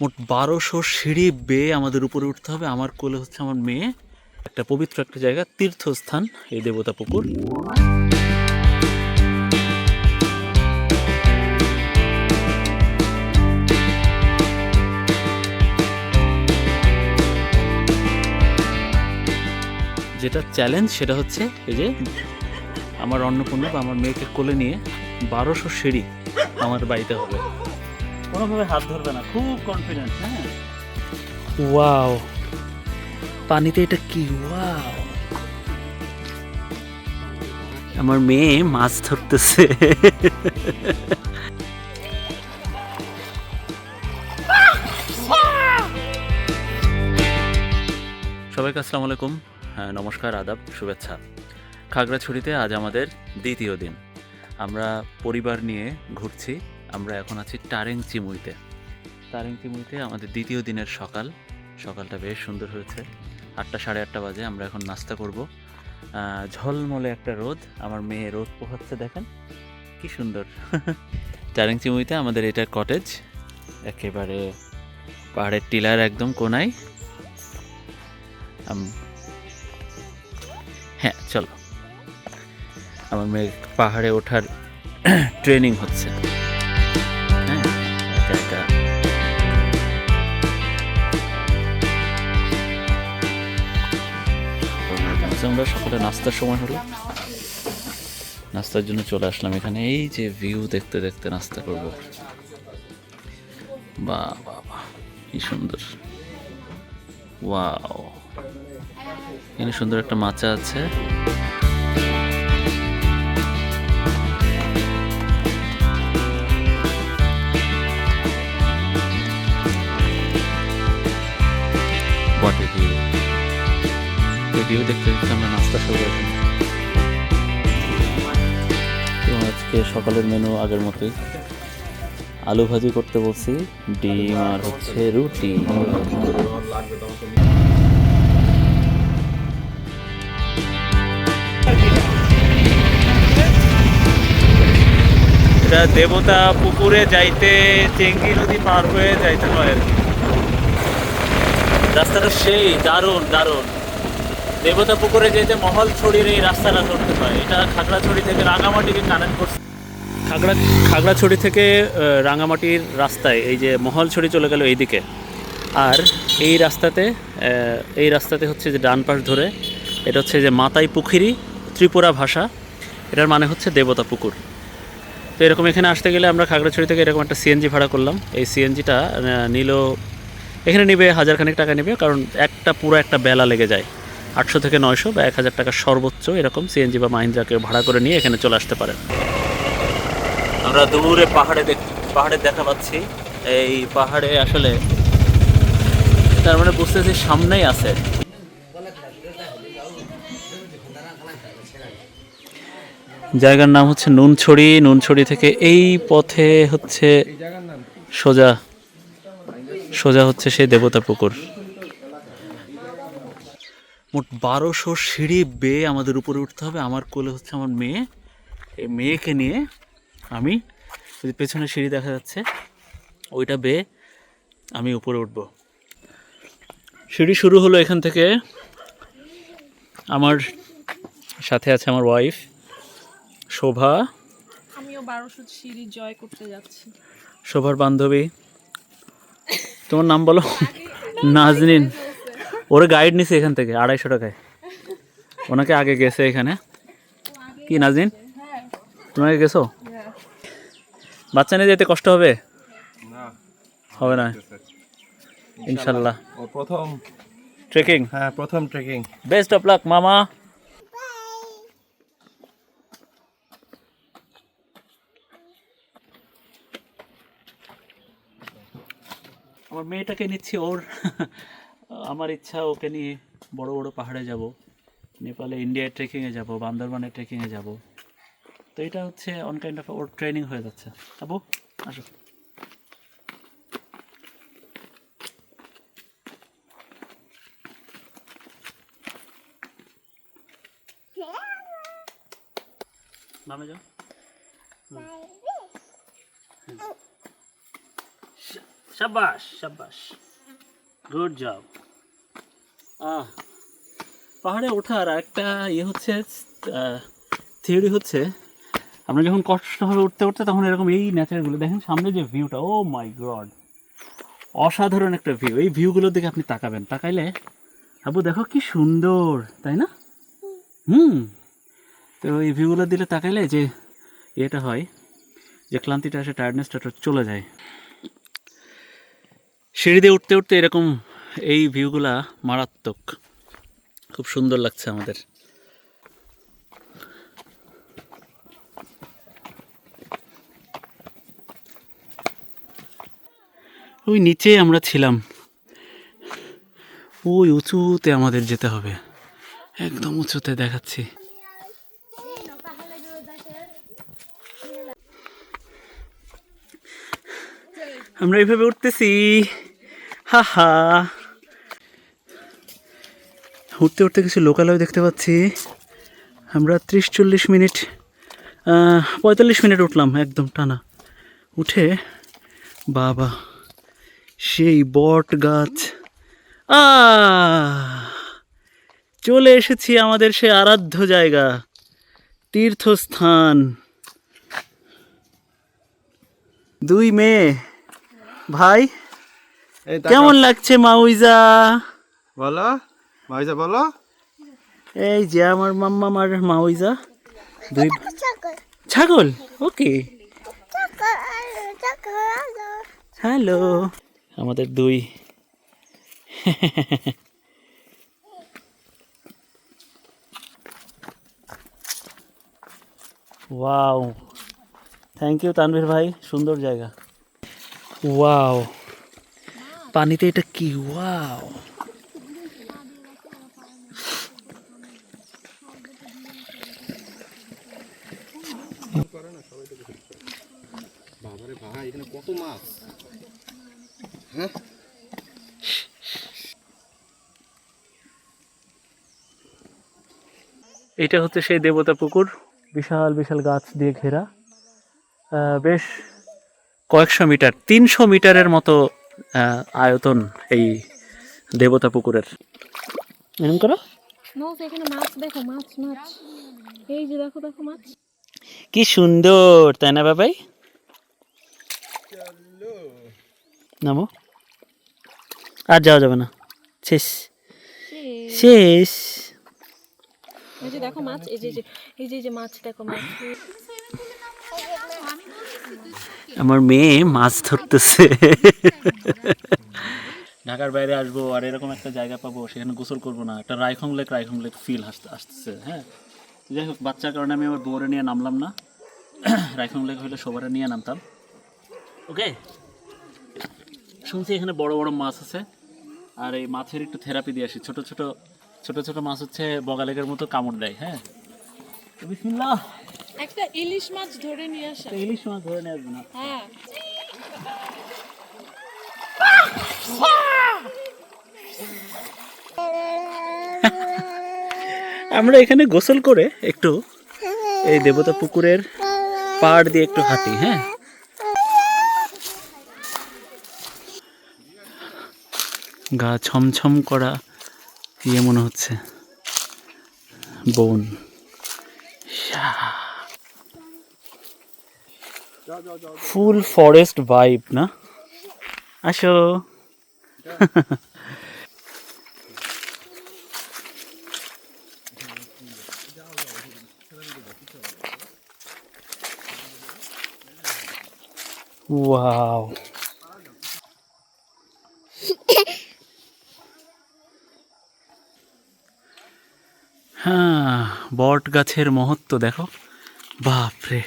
মোট বারোশো সিঁড়ি বেয়ে আমাদের উপরে উঠতে হবে। আমার কোলে হচ্ছে আমার মেয়ে। একটা পবিত্র একটা জায়গা, তীর্থস্থান, এই দেবতা পুকুর। যেটা চ্যালেঞ্জ সেটা হচ্ছে এই যে আমার অন্নপূর্ণা বা আমার মেয়েকে কোলে নিয়ে বারোশো সিঁড়ি আমার বাড়িতে হবে। কোনোভাবে হাত ধরবে না খুব কনফিডেন্ট হ্যাঁ? ওয়াও পানিতে এটা কি? ওয়াও আমার মেয়ে মাছ ধরতেছে। সবাইকে আসসালামু আলাইকুম। হ্যাঁ নমস্কার আদাব শুভেচ্ছা। খাগড়াছড়িতে আজ আমাদের দ্বিতীয় দিন। আমরা পরিবার নিয়ে ঘুরছি। আমরা এখন আছি টারেং চিমুইতে টারেং চিমুইতে আমাদের দ্বিতীয় দিনের সকাল। সকালটা বেশ সুন্দর হয়েছে। আটটা, সাড়ে আটটা বাজে, আমরা এখন নাস্তা করব। ঝলমলে একটা রোদ। আমার মেয়ে রোদ পোহাচ্ছে, দেখেন। কি সুন্দর। টারেং চিমুইতে আমাদের এটার কটেজ একেবারে পাহাড়ের টিলার একদম কোনায়। হ্যাঁ চলো। আমার মেয়ে পাহাড়ে ওঠার ট্রেনিং হচ্ছে। আচ্ছা, আমরা সকালে নাস্তার সময় হলো। নাস্তার জন্য চলে আসলাম এখানে। এই যে ভিউ দেখতে দেখতে নাস্তা করব। বা কি সুন্দর। ওয়াও এখানে সুন্দর একটা মাচা আছে। ভিউ দেখতে দেখতে আমরা নাস্তা শুরু করেছি তো আজকে সকালের মেনু আগের মতোই। আলু ভাজি করতে বলছি ডিম আর হচ্ছে রুটি। এটা দেবতা পুকুরে যাইতে চেঙ্গি নদী পার হয়ে যাইতে হয় আর কি। রাস্তাটা সেই দারুণ দারুণ। দেবতা পুকুরে যেতে মহল ছড়ির এই রাস্তাটা ধরতে হয়, এটা খাগড়াছড়ি থেকে রাঙামাটিকে কানেক্ট করছে। খাগড়া, খাগড়াছড়ি থেকে রাঙামাটির রাস্তায় এই যে মহলছড়ি চলে গেল এইদিকে। আর এই রাস্তাতে এই রাস্তাতে হচ্ছে যে ডান পাশ ধরে, এটা হচ্ছে যে মাতাই পুখিরি, ত্রিপুরা ভাষা, এটার মানে হচ্ছে দেবতা পুকুর তো এরকম এখানে আসতে গেলে আমরা খাগড়াছড়ি থেকে এরকম একটা সিএনজি ভাড়া করলাম। এই সিএনজিটা নিল এখানে নেবে, হাজার খানিক টাকা নেবে, কারণ একটা পুরো একটা বেলা লেগে যায়। আটশো থেকে নয়শো বা এক হাজার টাকা সর্বোচ্চ এরকম সিএনজি বা মাহিন্দ্রাকে ভাড়া করে নিয়ে এখানে চলে আসতে পারেন। আমরা দূরে পাহাড়ে পাহাড়ে দেখা পাচ্ছি। এই পাহাড়ে আসলে তার মানে বুঝতেছি সামনেই আছে। জায়গার নাম হচ্ছে নুনছড়ি। নুনছড়ি থেকে এই পথে হচ্ছে সোজা সোজা হচ্ছে সেই দেবতা পুকুর মোট বারোশো সিঁড়ি বেয়ে আমাদের উপরে উঠতে হবে। আমার কোলে হচ্ছে আমার মেয়ে। এই মেয়েকে নিয়ে আমি যদি পেছনে সিঁড়ি দেখা যাচ্ছে ওইটা বেয়ে আমি উপরে উঠব। সিঁড়ি শুরু হলো এখান থেকে। আমার সাথে আছে আমার ওয়াইফ শোভা। আমিও বারোশো সিঁড়ি জয় করতে যাচ্ছি। শোভার বান্ধবী। তোমার নাম বলো? নাজনিন। ওরে গাইড নিছে এখান থেকে আড়াইশো টাকায়। ওনাকে আগে গেছে এখানে। কি নাজিন তুমি আগে গেছো? বাচ্চা নিয়ে যেতে কষ্ট হবে? হবে না। ইনশাল্লাহ। প্রথম ট্রেকিং হ্যাঁ প্রথম ট্রেকিং বেস্ট অফ লাক মামা। আমার মেয়েটাকে নিচ্ছি ওর। আমার ইচ্ছা ওকে নিয়ে বড় বড় পাহাড়ে যাব নেপালে ইন্ডিয়ায় ট্রেকিংয়ে যাব বান্দরবানে ট্রেকিংয়ে যাব। তো এটা হচ্ছে অন কাইন্ড অফ ওর ট্রেনিং হয়ে যাচ্ছে। আবু আসো। সাবাস সাবাস গুড জব আহ পাহাড়ে ওঠার একটা ইয়ে হচ্ছে থিওরি হচ্ছে, আমরা যখন কষ্ট কষ্টভাবে উঠতে উঠতে তখন এরকম এই ন্যাচারগুলো দেখেন সামনে যে ভিউটা ও মাই গড অসাধারণ একটা ভিউ এই ভিউগুলোর দিকে আপনি তাকাবেন, তাকাইলে আবু দেখো কি সুন্দর, তাই না? হুম। তো এই ভিউগুলো দিলে তাকাইলে যে এটা হয়, যে ক্লান্তিটা আসে টায়ার্ডনেসটা চলে যায়। সিঁড়ি দিয়ে উঠতে উঠতে এরকম এই ভিউগুলা মারাত্মক। খুব সুন্দর লাগছে আমাদের। ওই নিচে আমরা ছিলাম। ওই উঁচুতে আমাদের যেতে হবে। একদম উঁচুতে দেখাচ্ছি। আমরা এইভাবে উঠতেছি। হা হা। উঠতে উঠতে কিছু লোকালয় দেখতে পাচ্ছি। আমরা ত্রিশ চল্লিশ মিনিট পঁয়তাল্লিশ মিনিট উঠলাম একদম টানা। উঠে বাবা সেই বট গাছ। আ চলে এসেছি আমাদের সে আরাধ্য জায়গা তীর্থস্থান। দুই মেয়ে ভাই কেমন লাগছে মাউইজা? বলো ভাইজা বলো। এই যে আমার মাম্মা আমার মাউইজা দুই ছাগল। ওকে। হ্যালো। আমাদের দুই। ওয়াও। থ্যাংক ইউ তানভীর ভাই। সুন্দর জায়গা। ওয়াও। পানিতে এটা কি? ওয়াও বাবারে ভাই এখানে কত মাছ? এটা হচ্ছে সেই দেবতা পুকুর বিশাল বিশাল গাছ দিয়ে ঘেরা। বেশ কয়েকশো মিটার তিনশো মিটারের মতো আহ, আয়তন এই দেবতা পুকুরের। এরকম করো। নৌস এখানে মাছ দেখো মাছ মাছ। এই যে দেখো দেখো মাছ। কি সুন্দর তাই না বাবাই? নামো। আর যাওয়া যাবে না। শেষ। শেষ। এই যে দেখো মাছ এই যে এই যে যে মাছ দেখো মাছ। আমার মেয়ে মাছ ধরতেছে। ঢাকার বাইরে আসব আর এরকম একটা জায়গা পাবো সেখানে গোসল করব না। একটা Raikhong lake Raikhong lake feel আসতে আসতেছে হ্যাঁ? যাই হোক বাচ্চার কারণে আমি আমার বউরে নিয়ে নামলাম না। রায়খং লেক হইলে সবারে নিয়ে নামতাম। ওকে শুনছি এখানে বড় বড় মাছ আছে। আর এই মাছের একটু থেরাপি দিয়ে আসি। ছোট ছোট ছোট ছোট মাছ হচ্ছে বগালেকের মতো কামড় দেয় হ্যাঁ? বিসমিল্লাহ। একটা ইলিশ মাছ ধরে নিয়ে আসা। ইলিশ মাছ ধরে নিয়ে আসবে না হ্যাঁ। আমরা এখানে গোসল করে একটু এই দেবতা পুকুরের পাড় দিয়ে একটু হাঁটি হ্যাঁ? গা ছমছম করা ইয়ে মনে হচ্ছে। বন ফুল ফরেস্ট ভাইব না? আসো। ওয়াও। হ্যাঁ বট গাছের মহত্ব দেখো। বাপরে।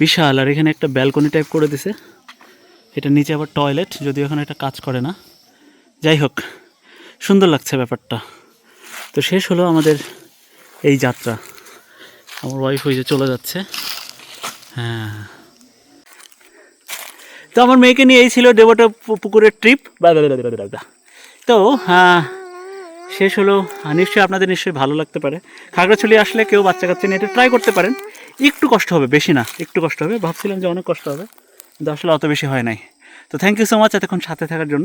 বিশাল, আর এখানে একটা ব্যালকনি টাইপ করে দিছে। এটা নিচে আবার টয়লেট যদিও এখানে এটা কাজ করে না। যাই হোক, সুন্দর লাগছে ব্যাপারটা। তো শেষ হলো আমাদের এই যাত্রা। আমার ওয়াইফ ওই যে চলে যাচ্ছে। হ্যাঁ। তো আমার মেয়েকে নিয়ে এই ছিল দেবটা পুকুরের ট্রিপ তো হ্যাঁ শেষ হলো নিশ্চয়ই আপনাদের নিশ্চয়ই ভালো লাগতে পারে। খাগড়াছড়ি আসলে কেউ বাচ্চা কাচ্চা নিয়ে এটা ট্রাই করতে পারেন। একটু কষ্ট হবে, বেশি না, একটু কষ্ট হবে। ভাবছিলাম যে অনেক কষ্ট হবে, কিন্তু আসলে অত বেশি হয় নাই। তো থ্যাংক ইউ সো মাচ এতক্ষণ সাথে থাকার জন্য।